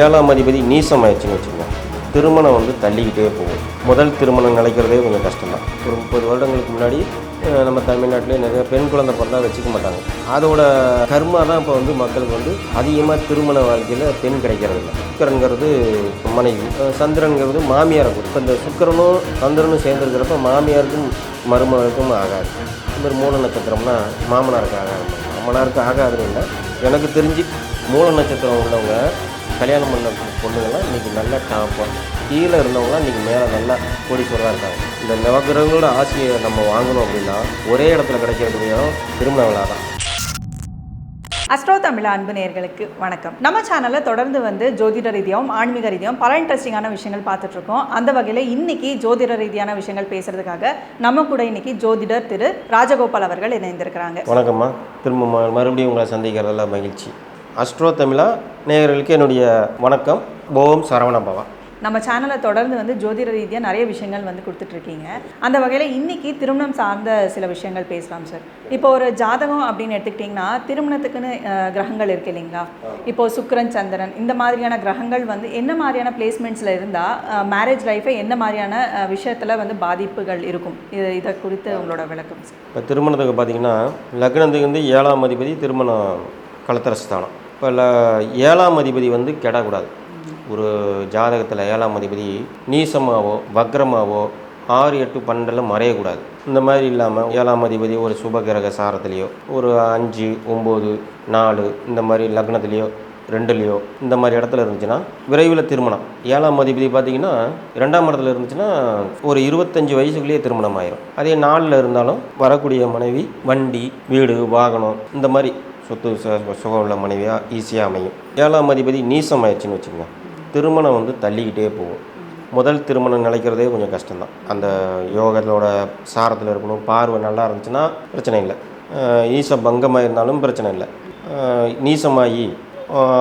ஏழாம் அதிபதி நீசம் ஆயிடுச்சுன்னு வச்சுக்கோங்க. திருமணம் வந்து தள்ளிக்கிட்டே போகும். முதல் திருமணம் நிலைக்கிறதே கொஞ்சம் கஷ்டம்தான். ஒரு முப்பது வருடங்களுக்கு முன்னாடி நம்ம தமிழ்நாட்டிலே நிறைய பெண் குழந்தை பிறந்தா வச்சுக்க மாட்டாங்க. அதோட கர்மா தான் இப்போ வந்து மக்களுக்கு வந்து அதிகமாக திருமண வாழ்க்கையில் பெண் கிடைக்கிறது இல்லை சுக்கரங்கிறது மனைவி சந்திரன்கிறது மாமியாரை இப்போ இந்த சுக்கரனும் சந்திரனும் சேர்ந்துருக்கிறப்ப மாமியாருக்கும் மருமகளுக்கும் ஆகாது. இந்த மாதிரி மூல நட்சத்திரம்னா மாமனாருக்கு ஆகாது. மாமனாருக்கு ஆகாதுன்னு இல்லை. எனக்கு தெரிஞ்சு மூல நட்சத்திரம் உள்ளவங்க கல்யாணம் பண்ண பொண்ணுங்கள்லாம் இன்றைக்கி நல்லா டாப்பாக கீழே இருந்தவங்களாம் இன்றைக்கி மேலே நல்லா கோடீஸ்வரராக இருக்காங்க. இந்த நவகிரகங்களோட ஆசையை நம்ம வாங்கணும் அப்படின்னா ஒரே இடத்துல கிடைக்கிறதுலையோ திருமண விழா தான். அஸ்ட்ரோ தமிழ் அன்பு நேயர்களுக்கு வணக்கம். நம்ம சேனலில் தொடர்ந்து வந்து ஜோதிட ரீதியாகவும் ஆன்மீக ரீதியாகவும் பல இன்ட்ரெஸ்டிங்கான விஷயங்கள் பார்த்துட்டு இருக்கோம். அந்த வகையில் இன்னைக்கு ஜோதிட ரீதியான விஷயங்கள் பேசுறதுக்காக நம்ம கூட இன்னைக்கு ஜோதிடர் திரு ராஜகோபால் அவர்கள் இணைந்திருக்கிறாங்க. வணக்கம்மா. திரும்ப மறுபடியும் உங்களை சந்திக்கிறதுல மகிழ்ச்சி. அஸ்ட்ரோ தமிழா நேயர்களுக்கு என்னுடைய வணக்கம். ஓம் சரவண பவா. நம்ம சேனலை தொடர்ந்து வந்து ஜோதிட ரீதியாக நிறைய விஷயங்கள் வந்து கொடுத்துட்ருக்கீங்க. அந்த வகையில் இன்னைக்கு திருமணம் சார்ந்த சில விஷயங்கள் பேசலாம் சார் இப்போ ஒரு ஜாதகம் அப்படின்னு எடுத்துக்கிட்டிங்கன்னா திருமணத்துக்குன்னு கிரகங்கள் இருக்கு இல்லைங்களா? இப்போ சுக்கிரன் சந்திரன் இந்த மாதிரியான கிரகங்கள் வந்து என்ன மாதிரியான பிளேஸ்மெண்ட்ஸில் இருந்தால் மேரேஜ் லைஃபை என்ன மாதிரியான விஷயத்தில் வந்து பாதிப்புகள் இருக்கும்? இது இதை குறித்து உங்களோட விளக்கம் சார் இப்போ திருமணத்துக்கு பார்த்தீங்கன்னா லக்னத்துக்கு வந்து ஏழாம் அதிபதி திருமணம் கலத்திரஸ்தானம் இப்போ ஏழாம் அதிபதி வந்து கெடக்கூடாது. ஒரு ஜாதகத்தில் ஏழாம் அதிபதி நீசமாவோ வக்ரமாவோ ஆறு எட்டு பன்னெண்டில் மறையக்கூடாது. இந்த மாதிரி இல்லாமல் ஏழாம் அதிபதி ஒரு சுபகிரக சாரத்துலேயோ ஒரு அஞ்சு ஒம்பது நாலு இந்த மாதிரி லக்னத்துலேயோ ரெண்டுலேயோ இந்த மாதிரி இடத்துல இருந்துச்சுன்னா விரைவில் திருமணம். ஏழாம் அதிபதி பார்த்தீங்கன்னா ரெண்டாம் இடத்துல இருந்துச்சுன்னா ஒரு இருபத்தஞ்சி வயசுக்குள்ளேயே திருமணம் ஆயிரும் அதே நாளில் இருந்தாலும் வரக்கூடிய மனைவி வண்டி வீடு வாகனம் இந்த மாதிரி சொத்து சுகம் உள்ள மனைவியாக ஈஸியாக அமையும். ஏழாம் அதிபதி நீசம் ஆயிடுச்சுன்னு வச்சுக்கோங்க. திருமணம் வந்து தள்ளிக்கிட்டே போகும். முதல் திருமணம் நிலைக்கிறதே கொஞ்சம் கஷ்டம்தான். அந்த யோகத்தோட சாரத்தில் இருக்கணும். பார்வை நல்லா இருந்துச்சுன்னா பிரச்சனை இல்லை. ஈச பங்கமாக இருந்தாலும் பிரச்சனை இல்லை. நீசமாகி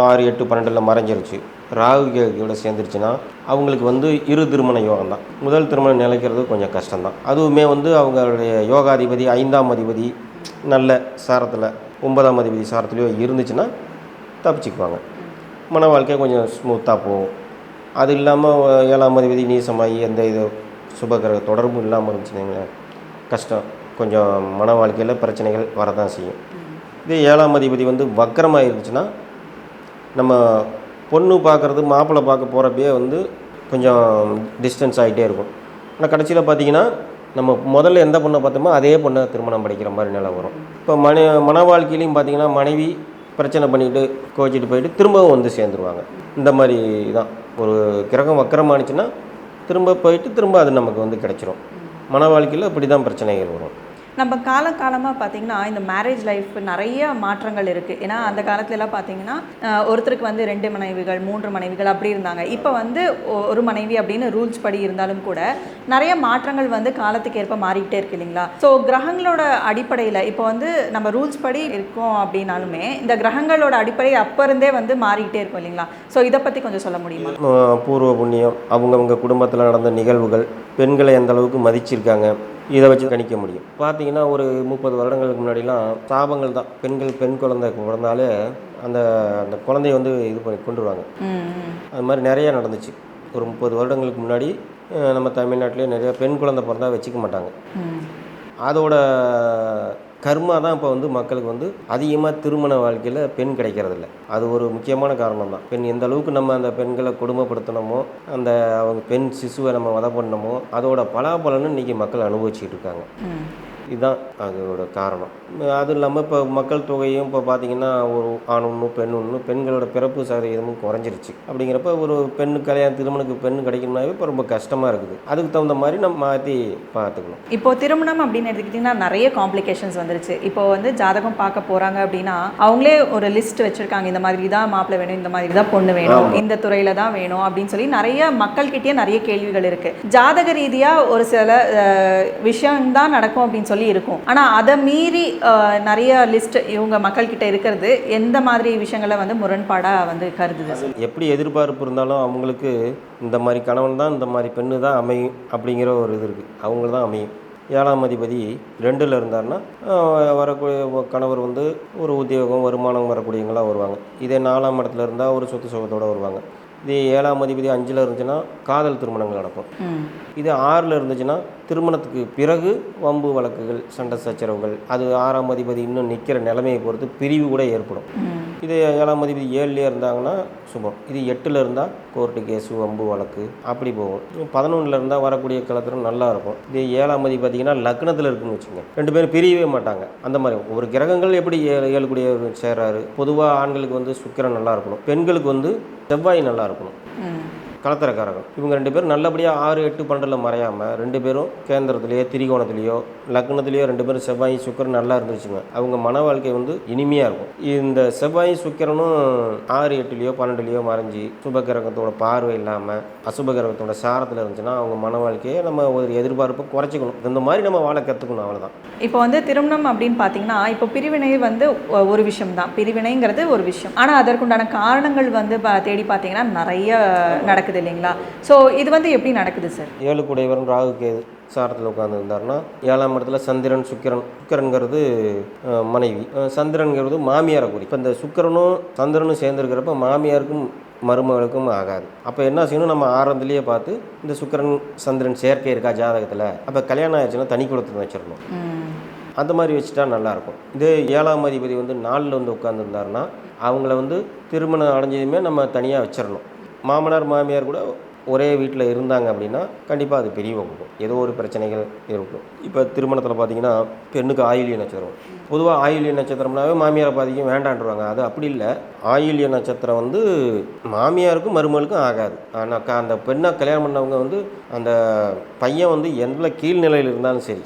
ஆறு எட்டு பன்னெண்டில் மறைஞ்சிருச்சு. ராகு கேதுவோட சேர்ந்துருச்சுன்னா அவங்களுக்கு வந்து இரு திருமண யோகம் தான் முதல் திருமணம் நிலைக்கிறது கொஞ்சம் கஷ்டம்தான். அதுவுமே வந்து அவங்களுடைய யோகாதிபதி ஐந்தாம் அதிபதி நல்ல சாரத்தில் ஒன்பதாம் அதிபதி சாரத்துலேயோ இருந்துச்சுன்னா தப்பிச்சுக்குவாங்க. மன வாழ்க்கை கொஞ்சம் ஸ்மூத்தாக போகும். அது இல்லாமல் ஏழாம் அதிபதி நீசமாகி எந்த இது சுபகிரக தொடர்பும் இல்லாமல் இருந்துச்சுன்னு கஷ்டம். கொஞ்சம் மன வாழ்க்கையில் பிரச்சனைகள் வரதான் செய்யும். இதே ஏழாம் அதிபதி வந்து வக்கரமாக இருந்துச்சுன்னா நம்ம பொண்ணு பார்க்குறது மாப்பிள்ளை பார்க்க போகிறப்பயே வந்து கொஞ்சம் டிஸ்டன்ஸ் ஆகிட்டே இருக்கும். ஆனால் கடைசியில் பார்த்தீங்கன்னா நம்ம முதல்ல எந்த பொண்ணை பார்த்தோமோ அதே பொண்ணை திருமணம் படிக்கிற மாதிரி நிலை வரும். இப்போ மன மன வாழ்க்கையிலையும் பார்த்தீங்கன்னா மனைவி பிரச்சனை பண்ணிட்டு கோச்சிட்டு போயிட்டு திரும்பவும் வந்து சேர்ந்துருவாங்க. இந்த மாதிரி தான். ஒரு கிரகம் வக்கரமானுச்சுன்னா திரும்ப போயிட்டு திரும்ப அது நமக்கு வந்து கிடைச்சிரும். மன வாழ்க்கையில் இப்படி தான் பிரச்சனைகள் வரும். நம்ம காலகாலமாக பார்த்தீங்கன்னா இந்த மேரேஜ் லைஃப் நிறைய மாற்றங்கள் இருக்குது ஏன்னா அந்த காலத்துலலாம் பார்த்தீங்கன்னா ஒருத்தருக்கு வந்து ரெண்டு மனைவிகள் மூன்று மனைவிகள் அப்படி இருந்தாங்க. இப்போ வந்து ஒரு மனைவி அப்படின்னு ரூல்ஸ் படி இருந்தாலும் கூட நிறைய மாற்றங்கள் வந்து காலத்துக்கு ஏற்ப மாறிக்கிட்டே இருக்கு இல்லைங்களா? ஸோ கிரகங்களோட அடிப்படையில் இப்போ வந்து நம்ம ரூல்ஸ் படி இருக்கோம் அப்படின்னாலுமே இந்த கிரகங்களோட அடிப்படை அப்போ இருந்தே வந்து மாறிக்கிட்டே இருக்கும் இல்லைங்களா? ஸோ இதை பற்றி கொஞ்சம் சொல்ல முடியுமா? பூர்வ புண்ணியம் அவங்கவுங்க குடும்பத்தில் நடந்த நிகழ்வுகள் பெண்களை எந்த அளவுக்கு மதிச்சிருக்காங்க. இதை வச்சு கணிக்க முடியும். பார்த்தீங்கன்னா ஒரு முப்பது வருடங்களுக்கு முன்னாடிலாம் சாபங்கள் தான். பெண்கள் பெண் குழந்தை பிறந்தாலே அந்த அந்த குழந்தைய வந்து இது பண்ணி கொண்டு வருவாங்க ம் ம். அது மாதிரி நிறைய நடந்துச்சு. ஒரு முப்பது வருடங்களுக்கு முன்னாடி நம்ம தமிழ்நாட்டிலே நிறைய பெண் குழந்தை பிறந்தா வச்சுக்க மாட்டாங்க. அதோட கர்மா தான் இப்போ வந்து மக்களுக்கு வந்து அதிகமாக திருமண வாழ்க்கையில் பெண் கிடைக்கிறதில்ல. அது ஒரு முக்கியமான காரணம் தான் பெண் எந்த அளவுக்கு நம்ம அந்த பெண்களை கொடுமைப்படுத்தினோமோ அந்த அவங்க பெண் சிசுவை நம்ம வதை பண்ணமோ அதோட பலாபலன்னு இன்றைக்கி மக்கள் அனுபவிச்சுட்டு இருக்காங்க. இதுதான் அதோட காரணம். அதுவும் இல்லாமல் இப்போ மக்கள் தொகையும் இப்போ பார்த்தீங்கன்னா ஒரு ஆண் ஒன்று பெண் ஒன்று பெண்களோட பிறப்பு சதவீதமும் குறைஞ்சிருச்சு. அப்படிங்கிறப்ப ஒரு பெண்ணு கல்யாணம் திருமணத்துக்கு பெண் கிடைக்கணும்னாவே இப்போ ரொம்ப கஷ்டமாக இருக்குது. அதுக்கு தகுந்த மாதிரி நம்ம மாற்றி பார்த்துக்கணும். இப்போ திருமணம் அப்படின்னு எடுத்துக்கிட்டிங்கன்னா நிறைய காம்ப்ளிகேஷன்ஸ் வந்துருச்சு. இப்போ வந்து ஜாதகம் பார்க்க போறாங்க அப்படின்னா அவங்களே ஒரு லிஸ்ட் வச்சிருக்காங்க. இந்த மாதிரி தான் மாப்பிள்ளை வேணும் இந்த மாதிரி தான் பொண்ணு வேணும் இந்த துறையில தான் வேணும் அப்படின்னு சொல்லி நிறைய மக்கள்கிட்டயே நிறைய கேள்விகள் இருக்கு. ஜாதக ரீதியா ஒரு சில விஷயம் தான் நடக்கும் அப்படின்னு சொல்லி இருக்கும் ஆனா அதை மீறி நிறைய லிஸ்ட் இவங்க மக்கள்கிட்ட இருக்கிறது எந்த மாதிரி விஷயங்களை வந்து முரண்பாடா வந்து கருதுது? எப்படி எதிர்பார்ப்பு இருந்தாலும் அவங்களுக்கு இந்த மாதிரி கணவன் தான் இந்த மாதிரி பெண்ணு தான் அமையும் அப்படிங்கிற ஒரு இது இருக்குது அவங்களுக்கு தான் அமையும். ஏழாம் அதிபதி ரெண்டில் இருந்தாருன்னா வரக்கூடிய கணவர் வந்து ஒரு உத்தியோகம் வருமானம் வரக்கூடியவங்களாம் வருவாங்க. இதே நாலாம் இடத்துல இருந்தால் ஒரு சொத்து சுகத்தோடு வருவாங்க. இது ஏழாம் அதிபதி அஞ்சில் இருந்துச்சுன்னா காதல் திருமணங்கள் நடக்கும். இது ஆறில் இருந்துச்சுன்னா திருமணத்துக்கு பிறகு வம்பு வழக்குகள் சண்டை சச்சரவுகள் அது ஆறாம் அதிபதி இன்னும் நிற்கிற நிலைமையை பொறுத்து பிரிவு கூட ஏற்படும். இது ஏழாம் அதிபதி ஏழுலேயே இருந்தாங்கன்னா சுபம். இது எட்டில் இருந்தால் கோர்ட்டு கேஸு வம்பு வழக்கு அப்படி போகும். பதினொன்றில் இருந்தால் வரக்கூடிய கலத்திரம் நல்லா இருக்கும். இது ஏழாம் அதிபதி பார்த்தீங்கன்னா லக்னத்தில் இருக்குன்னு வச்சுங்க ரெண்டு பேரும் பிரியவே மாட்டாங்க. அந்த மாதிரி ஒரு கிரகங்கள் எப்படி ஏழு கூடிய சேர்றாரு? பொதுவாக ஆண்களுக்கு வந்து சுக்கிரன் நல்லா இருக்கணும். பெண்களுக்கு வந்து செவ்வாய் நல்லா இருக்கணும். ம் கலத்திரக்காரர்கள் இவங்க ரெண்டு பேரும் நல்லபடியாக ஆறு எட்டு பன்னெண்டில் மறையாமல் ரெண்டு பேரும் கேந்திரத்திலேயோ திரிகோணத்திலேயோ லக்னத்திலேயோ ரெண்டு பேரும் செவ்வாய் சுக்கிரன் நல்லா இருந்துச்சுங்க. அவங்க மன வாழ்க்கை வந்து இனிமையாக இருக்கும். இந்த செவ்வாய் சுக்கிரனும் ஆறு எட்டுலேயோ பன்னெண்டுலேயோ மறைஞ்சி சுபகிரகத்தோட பார்வை இல்லாமல் அசுப கிரகத்தோட சாரத்தில் இருந்துச்சுன்னா அவங்க மன வாழ்க்கையை நம்ம ஒரு எதிர்பார்ப்பை குறைச்சிக்கணும். இந்த மாதிரி நம்ம வாழ கற்றுக்கணும் அவ்வளோதான் இப்போ வந்து திருமணம் அப்படின்னு பார்த்தீங்கன்னா இப்போ பிரிவினை வந்து ஒரு விஷயம் தான். பிரிவினைங்கிறது ஒரு விஷயம். ஆனால் அதற்குண்டான காரணங்கள் வந்து பா- தேடி பார்த்தீங்கன்னா நிறைய நடக்குது. இல்லைங்களா? ஸோ இது வந்து எப்படி நடக்குது சார் ஏழு குடைவரன் ராகு கேது சாரத்தில் உட்காந்துருந்தாருன்னா ஏழாம் இடத்துல சந்திரன் சுக்கிரன் சுக்கிரன்கிறது அஹ், மனைவி. அஹ், சந்திரன்கிறது மாமியாரை குறி. இப்போ இந்த சுக்கிரனும் சந்திரனும் சேர்ந்துருக்கிறப்ப மாமியாருக்கும் மருமகளுக்கும் ஆகாது. அப்போ என்ன செய்யணும்? நம்ம ஆரம்பத்திலேயே பார்த்து இந்த சுக்கிரன் சந்திரன் சேர்க்கை இருக்கா ஜாதகத்தில்? அப்போ கல்யாணம் ஆயிடுச்சுன்னா தனி குலத்தில் வச்சிடணும். அந்த மாதிரி வச்சுட்டா நல்லாயிருக்கும். இதே ஏழாம் அதிபதி வந்து நாலில் வந்து உட்காந்துருந்தாருன்னா அவங்கள வந்து திருமணம் அடைஞ்சதுமே நம்ம தனியாக வச்சிடணும். மாமனார் மாமியார் கூட ஒரே வீட்டில் இருந்தாங்க அப்படின்னா கண்டிப்பாக அது பெரிய வகுக்கும் ஏதோ ஒரு பிரச்சனைகள் இருக்கும் இப்போ திருமணத்தில் பார்த்தீங்கன்னா பெண்ணுக்கு ஆயிலிய நட்சத்திரம். பொதுவாக ஆயிலிய நட்சத்திரம்னாவே மாமியாரை பாதிக்கும் வேண்டான்றுவாங்க. அது அப்படி இல்லை. ஆயிலிய நட்சத்திரம் வந்து மாமியாருக்கும் மருமகளுக்கும் ஆகாது. ஆனால் அந்த பெண்ணை கல்யாணம் பண்ணவங்க வந்து அந்த பையன் வந்து எந்த கீழ்நிலையில் இருந்தாலும் சரி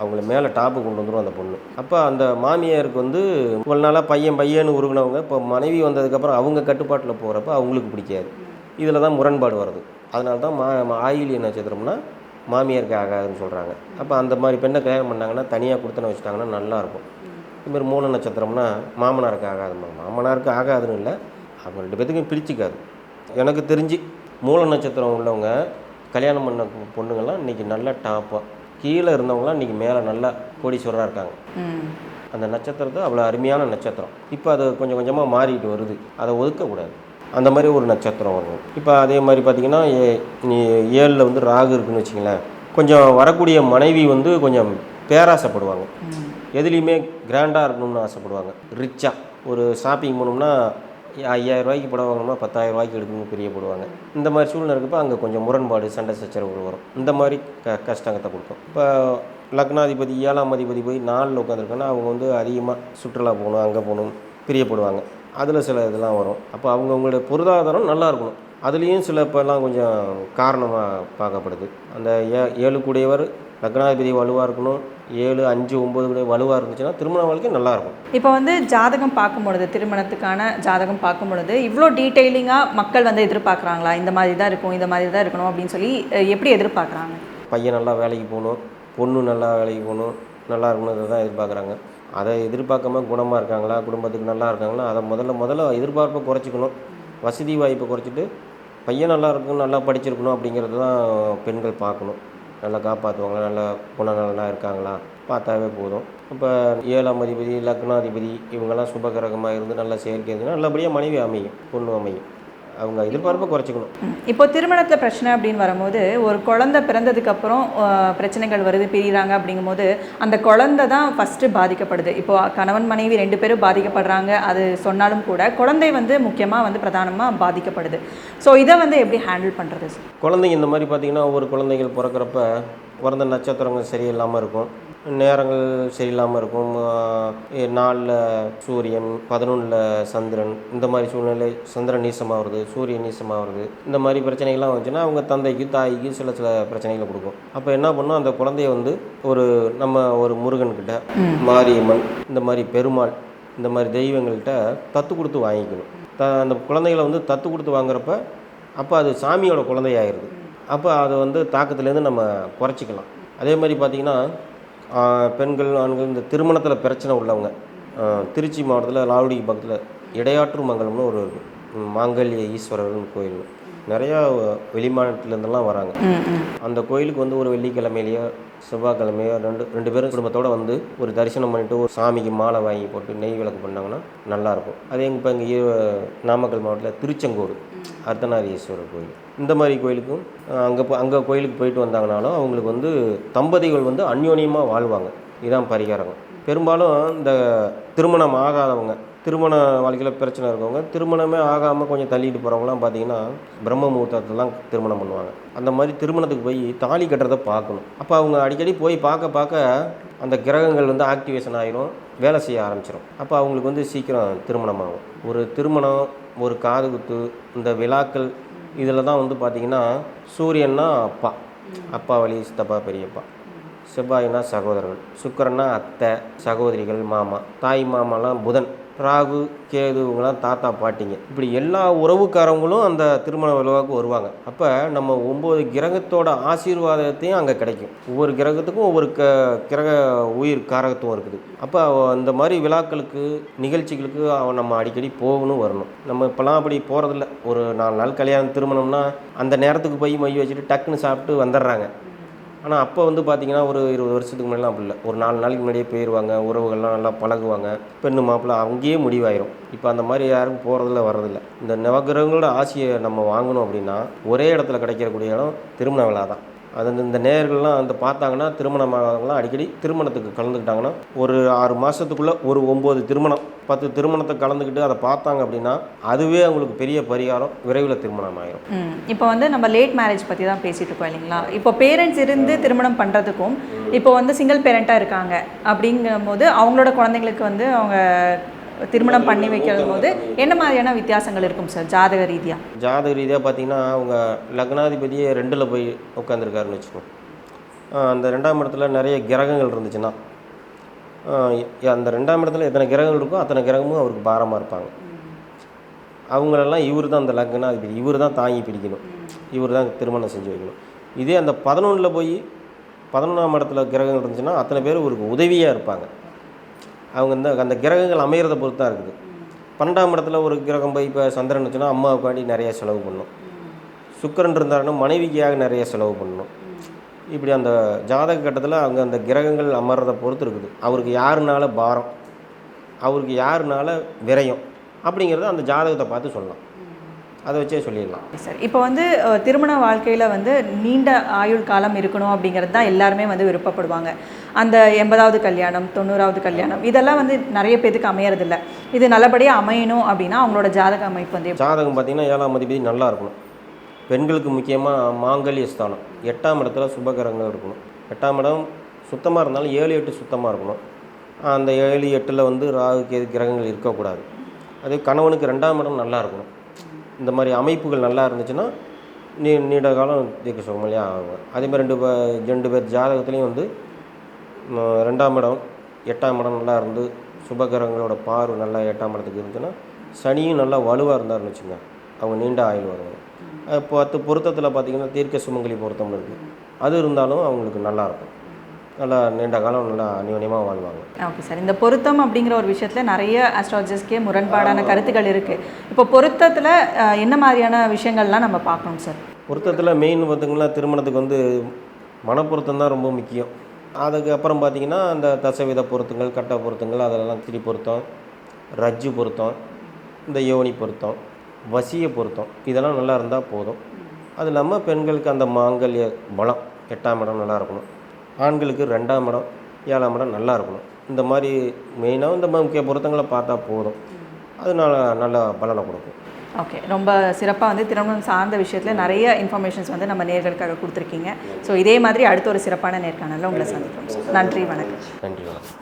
அவங்கள மேலே டாப்பு கொண்டு வந்துடும் அந்த பொண்ணு. அப்போ அந்த மாமியாருக்கு வந்து இவ்வளோ நாளாக பையன் பையன்னு உருகுனவங்க இப்போ மனைவி வந்ததுக்கப்புறம் அவங்க கட்டுப்பாட்டில் போகிறப்ப அவங்களுக்கு பிடிக்காது. இதில் தான் முரண்பாடு வருது. அதனால தான் மா மா- ஆயிலிய நட்சத்திரம்னா மாமியாருக்கு ஆகாதுன்னு சொல்கிறாங்க அப்போ அந்த மாதிரி பெண்ணை கல்யாணம் பண்ணாங்கன்னா தனியாக கொடுத்தன வச்சுட்டாங்கன்னா நல்லாயிருக்கும் இதுமாதிரி மூல நட்சத்திரம்னா மாமனாருக்கு ஆகாதுமா மாமனாருக்கு ஆகாதுன்னு இல்லை. அவங்க ரெண்டு பேத்துக்கும் பிரிச்சுக்காது. எனக்கு தெரிஞ்சு மூல நட்சத்திரம் உள்ளவங்க கல்யாணம் பண்ண பொண்ணுங்கள்லாம் இன்றைக்கி நல்ல டாப்பாக கீழே இருந்தவங்களாம் இன்றைக்கி மேலே நல்லா கோடீஸ்வரராக இருக்காங்க. அந்த நட்சத்திரத்தை அவ்வளோ அருமையான நட்சத்திரம். இப்போ அது கொஞ்சம் கொஞ்சமாக மாறிட்டு வருது. அதை ஒதுக்கக்கூடாது. அந்த மாதிரி ஒரு நட்சத்திரம் வரும். இப்போ அதே மாதிரி பார்த்தீங்கன்னா ஏ- நீ ஏழில் வந்து ராகு இருக்குன்னு வச்சிங்களேன் கொஞ்சம் வரக்கூடிய மனைவி வந்து கொஞ்சம் பேராசைப்படுவாங்க. எதுலேயுமே கிராண்டாக இருக்கணும்னு ஆசைப்படுவாங்க. ரிச்சாக ஒரு ஷாப்பிங் போனோம்னா ஐயாயிரம் ரூபாய்க்கு படம் வாங்கணும்னா பத்தாயிரம் ரூபாய்க்கு எடுக்கணும்னு பிரியப்படுவாங்க. இந்த மாதிரி சூழ்நிலை இருக்கப்போ அங்கே கொஞ்சம் முரண்பாடு சண்டை சச்சரவுகள் வரும் இந்த மாதிரி க கஷ்டங்கத்தை கொடுக்கும். இப்போ லக்னாதிபதி ஏழாம் அதிபதி போய் நாளில் உட்காந்துருக்கோன்னா அவங்க வந்து அதிகமாக சுற்றுலா போகணும் அங்கே போகணும் பிரியப்படுவாங்க. அதில் சில இதெல்லாம் வரும். அப்போ அவங்கவுங்களுடைய பொருளாதாரம் நல்லா இருக்கணும் அதுலேயும் சில இப்போல்லாம் கொஞ்சம் காரணமாக பார்க்கப்படுது. அந்த ஏ ஏழு கூடியவர் லக்னாதிபதி வலுவாக இருக்கணும். ஏழு அஞ்சு ஒம்பது கூட வலுவாக இருந்துச்சுன்னா திருமண வாழ்க்கை நல்லாயிருக்கும். இப்போ வந்து ஜாதகம் பார்க்கும் பொழுது திருமணத்துக்கான ஜாதகம் பார்க்கும் பொழுது இவ்வளோ டீட்டெயிலிங்காக மக்கள் வந்து எதிர்பார்க்குறாங்களா? இந்த மாதிரி தான் இருக்கும் இந்த மாதிரி தான் இருக்கணும் அப்படின்னு சொல்லி எப்படி எதிர்பார்க்குறாங்க? பையன் நல்லா வேலைக்கு போகணும். பொண்ணு நல்லா வேலைக்கு போகணும். நல்லா இருக்கணும் தான் எதிர்பார்க்குறாங்க. அதை எதிர்பார்க்காம குணமாக இருக்காங்களா? குடும்பத்துக்கு நல்லா இருக்காங்களா? அதை முதல்ல முதல்ல எதிர்பார்ப்பை குறைச்சிக்கணும். வசதி வாய்ப்பை குறைச்சிட்டு பையன் நல்லா இருக்கணும் நல்லா படிச்சிருக்கணும் அப்படிங்கிறது தான் பெண்கள் பார்க்கணும். நல்லா காப்பாற்றுவாங்களா? நல்லா குணநலனாக இருக்காங்களா? பார்த்தாவே போதும். இப்போ ஏழாம் அதிபதி லக்னாதிபதி இவங்கெல்லாம் சுபகிரகமாக இருந்து நல்லா செயற்கை இருந்துச்சுன்னா நல்லபடியாக மனைவி அமையும் பொண்ணு அமையும். அவங்க எதிர்பார்ப்பை குறைச்சிக்கணும். இப்போ திருமணத்தில் பிரச்சனை அப்படின்னு வரும்போது ஒரு குழந்தை பிறந்ததுக்கு அப்புறம் அஹ், பிரச்சனைகள் வருது பிரிகிறாங்க அப்படிங்கும்போது அந்த குழந்தை தான் ஃபஸ்ட்டு பாதிக்கப்படுது. இப்போ கணவன் மனைவி ரெண்டு பேரும் பாதிக்கப்படுறாங்க அது சொன்னாலும் கூட குழந்தை வந்து முக்கியமாக வந்து பிரதானமாக பாதிக்கப்படுது. ஸோ இதை வந்து எப்படி ஹேண்டில் பண்ணுறது குழந்தைங்க இந்த மாதிரி பார்த்தீங்கன்னா ஒவ்வொரு குழந்தைகள் பிறக்கிறப்ப பிறந்த நட்சத்திரங்கள் சரியில்லாமல் இருக்கும். நேரங்கள் சரியில்லாமல் இருக்கும். நாலில் சூரியன் பதினொன்றில் சந்திரன் இந்த மாதிரி சூழ்நிலை சந்திரன் நீசமாக வருது சூரியன் நீசமாக வருது இந்த மாதிரி பிரச்சனைகள்லாம் வந்துச்சுன்னா அவங்க தந்தைக்கு தாய்க்கு சில சில பிரச்சனைகளை கொடுக்கும். அப்போ என்ன பண்ணும் அந்த குழந்தைய வந்து ஒரு நம்ம ஒரு முருகன்கிட்ட மாரியம்மன் இந்த மாதிரி பெருமாள் இந்த மாதிரி தெய்வங்கள்கிட்ட தத்து கொடுத்து வாங்கிக்கணும். த அந்த குழந்தைகளை வந்து தத்து கொடுத்து வாங்குறப்ப அப்போ அது சாமியோட குழந்தையாயிருது அப்போ அதை வந்து தாக்கத்துலேருந்து நம்ம குறைச்சிக்கலாம். அதே மாதிரி பார்த்திங்கன்னா பெண்கள் ஆண்கள் இந்த திருமணத்தில் பிரச்சனை உள்ளவங்க. திருச்சி மாவட்டத்தில் லாவடி பக்கத்தில் இடையாற்று மங்கலம்னு ஒரு மாங்கல்ய ஈஸ்வரர்னு கோயில். நிறையா வெளிமாநிலத்துலேருந்தெல்லாம் வராங்க. அந்த கோயிலுக்கு வந்து ஒரு வெள்ளிக்கிழமையிலையோ செவ்வாய்க்கிழமையோ ரெண்டு ரெண்டு பேரும் குடும்பத்தோடு வந்து ஒரு தரிசனம் பண்ணிட்டு ஒரு சாமிக்கு மாலை வாங்கி போட்டு நெய் விளக்கு பண்ணாங்கன்னா நல்லாயிருக்கும். அதே இப்போ இங்கே நாமக்கல் மாவட்டத்தில் திருச்செங்கோடு அர்த்தநாரீஸ்வரர் கோயில். இந்த மாதிரி கோயிலுக்கும் அங்கே அங்கே கோயிலுக்கு போயிட்டு வந்தாங்கனாலும் அவங்களுக்கு வந்து தம்பதிகள் வந்து அந்யோன்யமாக வாழ்வாங்க. இதுதான் பரிகாரம். பெரும்பாலும் இந்த திருமணம் ஆகாதவங்க திருமண வாழ்க்கையில் பிரச்சனை இருக்கவங்க திருமணமே ஆகாமல் கொஞ்சம் தள்ளிட்டு போகிறவங்களாம் பார்த்தீங்கன்னா பிரம்ம முகூர்த்தத்தில் தான் திருமணம் பண்ணுவாங்க. அந்த மாதிரி திருமணத்துக்கு போய் தாலி கட்டுறதை பார்க்கணும். அப்போ அவங்க அடிக்கடி போய் பார்க்க பார்க்க அந்த கிரகங்கள் வந்து ஆக்டிவேஷன் ஆகிரும் வேலை செய்ய ஆரம்பிச்சிடும் அப்போ அவங்களுக்கு வந்து சீக்கிரம் திருமணம் ஆகும். ஒரு திருமணம் ஒரு காது குத்து இந்த விழாக்கள் இதில் தான் வந்து பார்த்திங்கன்னா சூரியன்னா அப்பா. அப்பா வழி சித்தப்பா பெரியப்பா. செவ்வாய்னா சகோதரர்கள் சுக்கரன்னா அத்தை சகோதரிகள் மாமா தாய் மாமாலாம் புதன் ராகு கேதுவங்களாம் தாத்தா பாட்டிங்க. இப்படி எல்லா உறவுக்காரவங்களும் அந்த திருமண விழாவுக்கு வருவாங்க. அப்போ நம்ம ஒம்பது கிரகத்தோட ஆசீர்வாதத்தையும் அங்கே கிடைக்கும். ஒவ்வொரு கிரகத்துக்கும் ஒவ்வொரு க கிரக உயிர் காரகத்துவம் இருக்குது. அப்போ அந்த மாதிரி விழாக்களுக்கு நிகழ்ச்சிகளுக்கு அவன் நம்ம அடிக்கடி போகணும் வரணும். நம்ம இப்போலாம் அப்படி போகிறதில்ல ஒரு நாலு நாள் கல்யாணம் திருமணம்னா அந்த நேரத்துக்கு போய் மை வச்சுட்டு டக்குன்னு சாப்பிட்டு வந்துடுறாங்க. ஆனால் அப்போ வந்து பார்த்தீங்கன்னா ஒரு இருபது வருஷத்துக்கு முன்னாடிலாம் அப்படி இல்லை. ஒரு நாலு நாளைக்கு முன்னாடியே போயிடுவாங்க உறவுகள்லாம் நல்லா பழகுவாங்க பெண்ணு மாப்பிள்ளை அங்கேயே முடிவாயிரும். இப்போ அந்த மாதிரி யாரும் போகிறதில்ல வர்றதில்ல. இந்த நவகிரகங்களோட ஆசையை நம்ம வாங்கணும் அப்படின்னா ஒரே இடத்துல கிடைக்கக்கூடிய இடம் திருமண விழா தான். அது வந்து இந்த நேயர்கள்லாம் வந்து பார்த்தாங்கன்னா திருமணமாகவங்களாம் அடிக்கடி திருமணத்துக்கு கலந்துக்கிட்டாங்கன்னா ஒரு ஆறு மாதத்துக்குள்ளே ஒரு ஒம்பது திருமணம் பத்து திருமணத்தை கலந்துக்கிட்டு அதை பார்த்தாங்க அப்படின்னா அதுவே அவங்களுக்கு பெரிய பரிகாரம் விரைவில் திருமணம் ஆயிரும். இப்போ வந்து நம்ம லேட் மேரேஜ் பற்றி தான் பேசிட்டு இருக்கோம் இல்லைங்களா? இப்போ பேரண்ட்ஸ் இருந்து திருமணம் பண்ணுறதுக்கும் இப்போ வந்து சிங்கிள் பேரண்ட்டாக இருக்காங்க அப்படிங்கும்போது அவங்களோட குழந்தைங்களுக்கு வந்து அவங்க திருமணம் பண்ணி வைக்கும் போது என்ன மாதிரியான வித்தியாசங்கள் இருக்கும் சார் ஜாதக ரீதியாக ஜாதக ரீதியாக பார்த்தீங்கன்னா அவங்க லக்னாதிபதியே ரெண்டில் போய் உட்காந்துருக்காருன்னு வச்சுக்கோங்க அந்த ரெண்டாம் இடத்துல நிறைய கிரகங்கள் இருந்துச்சுன்னா அந்த ரெண்டாம் இடத்துல எத்தனை கிரகங்கள் இருக்கோ அத்தனை கிரகமும் அவருக்கு பாரமாக இருப்பாங்க. அவங்களெல்லாம் இவர் தான் அந்த லக்னாதிபதி. இவர் தான் தாங்கி பிடிக்கணும். இவர் தான் திருமணம் செஞ்சு வைக்கணும். இதே அந்த பதினொன்றில் போய் பதினொன்றாம் இடத்துல கிரகங்கள் இருந்துச்சுன்னா அத்தனை பேர் ஒரு உதவியாக இருப்பாங்க. அவங்க இந்த அந்த கிரகங்கள் அமையிறதை பொறுத்து தான் இருக்குது. பன்னெண்டாம் இடத்துல ஒரு கிரகம் போய் இப்போ சந்திரன் இருந்துச்சுன்னா அம்மாவுக்காண்டி நிறைய செலவு பண்ணும். சுக்கிரன் இருந்தாருன்னா மனைவிக்காக நிறைய செலவு பண்ணணும் இப்படி அந்த ஜாதக கட்டத்தில் அவங்க அந்த கிரகங்கள் அமர்றதை பொறுத்து இருக்குது. அவருக்கு யாருனால பாரம்? அவருக்கு யாருனால விரயம்? அப்படிங்கிறத அந்த ஜாதகத்தை பார்த்து சொல்லலாம். அதை வச்சே சொல்லிடலாம். சார் இப்போ வந்து திருமண வாழ்க்கையில் வந்து நீண்ட ஆயுள் காலம் இருக்கணும் அப்படிங்கிறது தான் எல்லாருமே வந்து விருப்பப்படுவாங்க. அந்த எண்பதாவது கல்யாணம் தொண்ணூறாவது கல்யாணம் இதெல்லாம் வந்து நிறைய பேருக்கு அமையறதில்ல. இது நல்லபடியாக அமையணும் அப்படின்னா அவங்களோட ஜாதக அமைப்பு வந்து? ஜாதகம் பார்த்தீங்கன்னா ஏழாம் அதிபதி நல்லா இருக்கணும். பெண்களுக்கு முக்கியமாக மாங்கல்ய ஸ்தானம். எட்டாம் இடத்துல சுபகரங்கள் இருக்கணும். எட்டாம் இடம் சுத்தமாக இருந்தாலும் ஏழு எட்டு சுத்தமாக இருக்கணும். அந்த ஏழு எட்டில் வந்து ராகு கேது கிரகங்கள் இருக்கக்கூடாது. அதே கணவனுக்கு ரெண்டாம் இடம் நல்லா இருக்கணும். இந்த மாதிரி அமைப்புகள் நல்லா இருந்துச்சுன்னா நீ நீண்ட காலம் தீர்க்க சுகமலையாக ஆகும் அதேமாதிரி ரெண்டு ரெண்டு பேர் ஜாதகத்துலேயும் வந்து ரெண்டாம் இடம் எட்டாம் இடம் நல்லா இருந்து சுபகிரகங்களோட பார்வை நல்லா எட்டாம் இடத்துக்கு இருந்துச்சுன்னா சனியும் நல்லா வலுவாக இருந்தாருன்னு வச்சுங்க அவங்க நீண்ட ஆயுள் வருவாங்க. பத்து பொருத்தத்தில் பார்த்தீங்கன்னா தீர்க்க சுமங்கலி பொருத்தம் இருக்குது அது இருந்தாலும் அவங்களுக்கு நல்லாயிருக்கும் நல்லா நீண்ட காலம் நல்லா அந்யோன்யமாக வாழ்வாங்க. ஓகே சார் இந்த பொருத்தம் அப்படிங்கிற ஒரு விஷயத்தில் நிறைய அஸ்ட்ராலஜிஸ்க்கே முரண்பாடான கருத்துக்கள் இருக்குது இப்போ பொருத்தத்தில் என்ன மாதிரியான விஷயங்கள்லாம் நம்ம பார்க்கணும் சார் பொருத்தத்தில் மெயின் பார்த்தீங்கன்னா திருமணத்துக்கு வந்து மனப்பொருத்தம் தான் ரொம்ப முக்கியம். அதுக்கு அப்புறம் பார்த்தீங்கன்னா அந்த தசவித பொருத்தங்கள் கட்ட பொருத்தங்கள் அதெல்லாம் திரி பொருத்தம் ரஜ்ஜு பொருத்தம் இந்த யோனி பொருத்தம் வசிய பொருத்தம். இதெல்லாம் நல்லா இருந்தால் போதும். அது இல்லாமல் பெண்களுக்கு அந்த மாங்கல்ய பலம் எட்டாம் இடம் நல்லா இருக்கணும். ஆண்களுக்கு ரெண்டாம் இடம் ஏழாம் இடம் நல்லா இருக்கணும். இந்த மாதிரி மெயினாக இந்த முக்கிய பொருத்தங்களை பார்த்தா போதும். அதனால நல்ல பலனை கொடுக்கும். ஓகே ரொம்ப சிறப்பாக வந்து திருமணம் சார்ந்த விஷயத்தில் நிறைய இன்ஃபர்மேஷன்ஸ் வந்து நம்ம நேர்களுக்காக கொடுத்துருக்கீங்க. ஸோ இதே மாதிரி அடுத்த ஒரு சிறப்பான நேர்காணலில் உங்களை சந்திக்கிறோம் சார் நன்றி வணக்கம். நன்றி வணக்கம்.